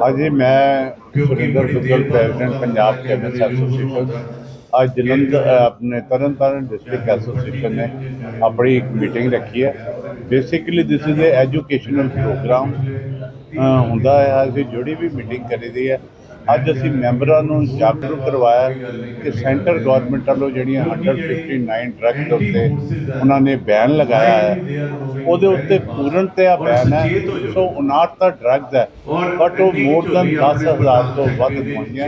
ਹਾਂਜੀ ਮੈਂ Surinder Duggal, president Punjab chemist association, ਅੱਜ ਜਲੰਧਰ ਆਪਣੇ ਤਰਨਤਾਰਨ ਡਿਸਟ੍ਰਿਕਟ ਐਸੋਸੀਏਸ਼ਨ ਨੇ ਆਪਣੀ ਇੱਕ ਮੀਟਿੰਗ ਰੱਖੀ ਹੈ। Basically this is a educational program ਹੁੰਦਾ ਹੈ। ਅਸੀਂ ਜਿਹੜੀ ਵੀ ਮੀਟਿੰਗ ਕਰੀਦੀ ਹੈ ਅੱਜ ਅਸੀਂ ਮੈਂਬਰਾਂ ਨੂੰ ਜਾਗਰੂਕ ਕਰਵਾਇਆ ਕਿ ਸੈਂਟਰ ਗਵਰਨਮੈਂਟ ਵੱਲੋਂ ਜਿਹੜੀਆਂ 159 ਡਰੱਗ ਦੇ ਉੱਤੇ ਉਹਨਾਂ ਨੇ ਬੈਨ ਲਗਾਇਆ ਹੈ। ਉਹਦੇ ਉੱਤੇ ਪੂਰਨਤਿਆ ਬੈਨ ਹੈ। ਸੋ 59 ਤਾਂ ਡਰੱਗਸ ਹੈ ਬਟ ਉਹ ਮੋਰ ਦਨ 10000 ਤੋਂ ਵੱਧ ਹੋਈਆਂ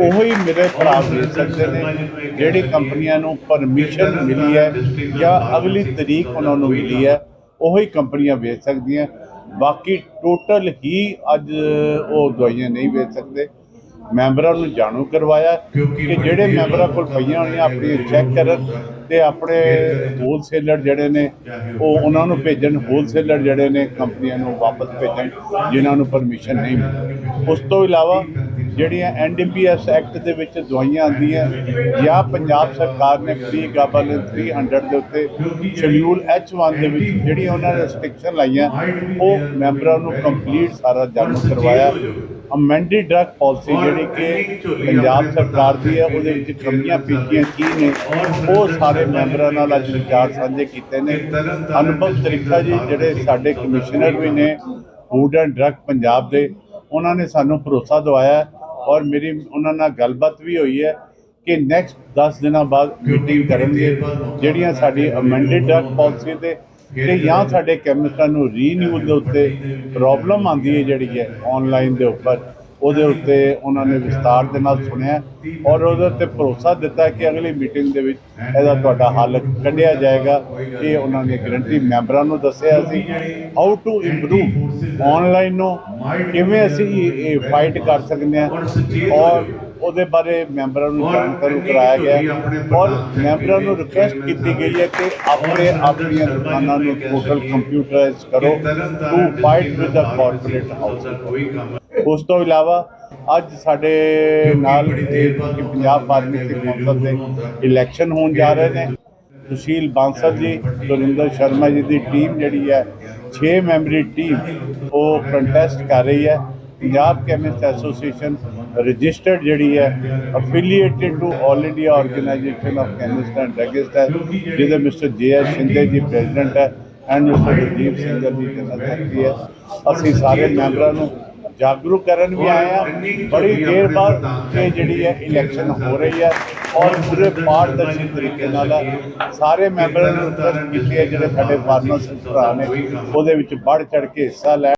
ਉਹੀ ਮੇਰੇ ਭਰਾ ਵੇਚ ਸਕਦੇ ਨੇ, ਜਿਹੜੀ ਕੰਪਨੀਆਂ ਨੂੰ ਪਰਮਿਸ਼ਨ ਮਿਲੀ ਹੈ ਜਾਂ ਅਗਲੀ ਤਰੀਕ ਉਹਨਾਂ ਨੂੰ ਮਿਲੀ ਹੈ, ਉਹੀ ਕੰਪਨੀਆਂ ਵੇਚ ਸਕਦੀਆਂ। ਬਾਕੀ ਟੋਟਲ ਹੀ ਅੱਜ ਉਹ ਦਵਾਈਆਂ ਨਹੀਂ ਵੇਚ ਸਕਦੇ। ਮੈਂਬਰਾਂ ਨੂੰ ਜਾਣੂ ਕਰਵਾਇਆ ਕਿ ਜਿਹੜੇ ਮੈਂਬਰਾਂ ਕੋਲ ਪਈਆਂ ਹੋਣੀਆਂ ਆਪਣੀ ਚੈੱਕ ਕਰਨ ਤੇ ਆਪਣੇ ਹੋਲਸੇਲਰ ਜਿਹੜੇ ਨੇ ਉਹ ਉਹਨਾਂ ਨੂੰ ਭੇਜਣ ਹੋਲਸੇਲਰ ਜਿਹੜੇ ਨੇ ਕੰਪਨੀਆਂ ਨੂੰ ਵਾਪਸ ਭੇਜਣ ਜਿਨ੍ਹਾਂ ਨੂੰ ਪਰਮਿਸ਼ਨ ਨਹੀਂ ਮਿਲੀ। ਉਸ ਤੋਂ ਇਲਾਵਾ ਜਿਹੜੀਆਂ ਐਨਡੀਪੀਐਸ ਐਕਟ ਦੇ ਵਿੱਚ ਦਵਾਈਆਂ ਆਉਂਦੀਆਂ ਜਾਂ ਪੰਜਾਬ ਸਰਕਾਰ ਨੇ ਫ੍ਰੀ ਗਾਬਲ 300 ਦੇ ਉੱਤੇ ਸ਼ਡਿਊਲ H1 ਦੇ ਵਿੱਚ ਜਿਹੜੀਆਂ ਉਹਨਾਂ ਨੇ ਰੈਸਟ੍ਰਿਕਸ਼ਨ ਲਾਈਆਂ, ਉਹ ਮੈਂਬਰਾਂ ਨੂੰ ਕੰਪਲੀਟ ਸਾਰਾ ਜਾਣੂ ਕਰਵਾਇਆ। ਅਮੈਂਡੀ ਡਰੱਗ ਪਾਲਿਸੀ ਜਿਹੜੀ ਕਿ ਪੰਜਾਬ ਸਰਕਾਰ ਦੀ ਹੈ, ਉਹਦੇ ਵਿੱਚ ਕਮੀਆਂ ਪੇਸ਼ੀਆਂ ਕੀ ਨੇ, ਉਹ ਸਾਰੇ ਮੈਂਬਰਾਂ ਨਾਲ ਅੱਜ ਵਿਚਾਰ ਸਾਂਝੇ ਕੀਤੇ ਨੇ। ਅਨੁਭਵ ਤਰੀਕਾ ਜੀ, ਜਿਹੜੇ ਸਾਡੇ ਕਮਿਸ਼ਨਰ ਵੀ ਨੇ ਫੂਡ ਐਂਡ ਡਰੱਗ ਪੰਜਾਬ ਦੇ, ਉਹਨਾਂ ਨੇ ਸਾਨੂੰ ਭਰੋਸਾ ਦਵਾਇਆ ਔਰ ਮੇਰੀ, ਉਹਨਾਂ ਨਾਲ ਗੱਲਬਾਤ ਵੀ ਹੋਈ ਹੈ ਕਿ ਨੈਕਸਟ 10 ਦਿਨਾਂ ਬਾਅਦ ਮੀਟਿੰਗ ਕਰਨਗੇ, ਜਿਹੜੀਆਂ ਸਾਡੀ ਅਮੈਂਡਡ ਡਰੱਗ ਪਾਲਿਸੀ ਤੇ ਤੇ ਜਾਂ ਸਾਡੇ ਕੈਮਿਸਟਾਂ ਨੂੰ ਰੀਨਿਊ ਦੇ ਉੱਤੇ ਪ੍ਰੋਬਲਮ ਆਂਦੀ ਹੈ ਜਿਹੜੀ ਹੈ ਆਨਲਾਈਨ ਦੇ ਉੱਪਰ, ਉਹਦੇ ਉੱਤੇ ਉਹਨਾਂ ਨੇ ਵਿਸਤਾਰ ਦੇ ਨਾਲ ਸੁਣਿਆ ਔਰ ਉਹਦੇ ਉੱਤੇ ਭਰੋਸਾ ਦਿੱਤਾ ਕਿ ਅਗਲੀ ਮੀਟਿੰਗ ਦੇ ਵਿੱਚ ਇਹਦਾ ਤੁਹਾਡਾ ਹੱਲ ਕੱਢਿਆ ਜਾਏਗਾ। ਇਹ ਉਹਨਾਂ ਨੇ ਗਰੰਟੀ ਮੈਂਬਰਾਂ ਨੂੰ ਦੱਸਿਆ ਸੀ ਹਾਊ ਟੂ ਇੰਪਰੂਵ ਆਨਲਾਈਨ ਨੂੰ ਕਿਵੇਂ ਅਸੀਂ ਇਹ ਫਾਈਟ ਕਰ ਸਕਦੇ ਹਾਂ? ਔਰ ਉਹਦੇ ਬਾਰੇ ਮੈਂਬਰਾਂ ਨੂੰ ਜਾਣਕਾਰੀ ਕਰਾਇਆ ਗਿਆ ਔਰ ਮੈਂਬਰਾਂ ਨੂੰ ਰਿਕੁਐਸਟ ਕੀਤੀ ਗਈ ਹੈ ਕਿ ਆਪਣੇ ਆਪਣੀਆਂ ਦੁਕਾਨਾਂ ਨੂੰ ਟੋਟਲ ਕੰਪਿਊਟਰਾਈਜ਼ ਕਰੋ to fight with the corporate house ਉਸ ਤੋਂ ਇਲਾਵਾ ਅੱਜ ਸਾਡੇ ਨਾਲ ਪੰਜਾਬ ਫਾਰਮੇਸੀ ਕੌਂਸਲ ਦੇ ਇਲੈਕਸ਼ਨ ਹੋਣ ਜਾ ਰਹੇ ਨੇ। ਸੁਸ਼ੀਲ ਬਾਂਸਲ ਜੀ ਸੁਰਿੰਦਰ ਸ਼ਰਮਾ ਜੀ ਦੀ ਟੀਮ ਜਿਹੜੀ ਹੈ 6 ਮੈਂਬਰੀ ਟੀਮ ਉਹ ਕੰਟੈਸਟ ਕਰ ਰਹੀ ਹੈ। ਪੰਜਾਬ ਕੈਮਿਸਟ ਐਸੋਸੀਏਸ਼ਨ ਰਜਿਸਟਰਡ ਜਿਹੜੀ ਹੈ affiliated to all India organisation of chemist and druggist ਹੈ, ਜਿਹਦੇ ਮਿਸਟਰ ਜੇ ਐਸ ਸ਼ਿੰਦੇ ਜੀ ਪ੍ਰੈਜ਼ੀਡੈਂਟ ਹੈ and mister Rajiv Singh ji general secretary ਹੈ। ਅਸੀਂ ਸਾਰੇ ਮੈਂਬਰਾਂ ਨੂੰ ਜਾਗਰੂਕ ਕਰਨ ਵੀ ਆਏ ਆ। ਬੜੀ ਦੇਰ ਬਾਅਦ ਇਹ ਜਿਹੜੀ ਹੈ ਇਲੈਕਸ਼ਨ ਹੋ ਰਹੀ ਹੈ ਔਰ ਪੂਰੇ ਪਾਰਦਰਸ਼ੀ ਤਰੀਕੇ ਨਾਲ ਸਾਰੇ ਮੈਂਬਰਾਂ ਨੂੰ ਰਿਕਵੈਸਟ ਕੀਤੀ ਹੈ ਜਿਹੜੇ ਸਾਡੇ ਫਾਰਮਰਸ ਭਰਾ ਨੇ ਉਹਦੇ ਵਿੱਚ ਵੱਧ ਚੜ ਕੇ ਹਿੱਸਾ ਲੈ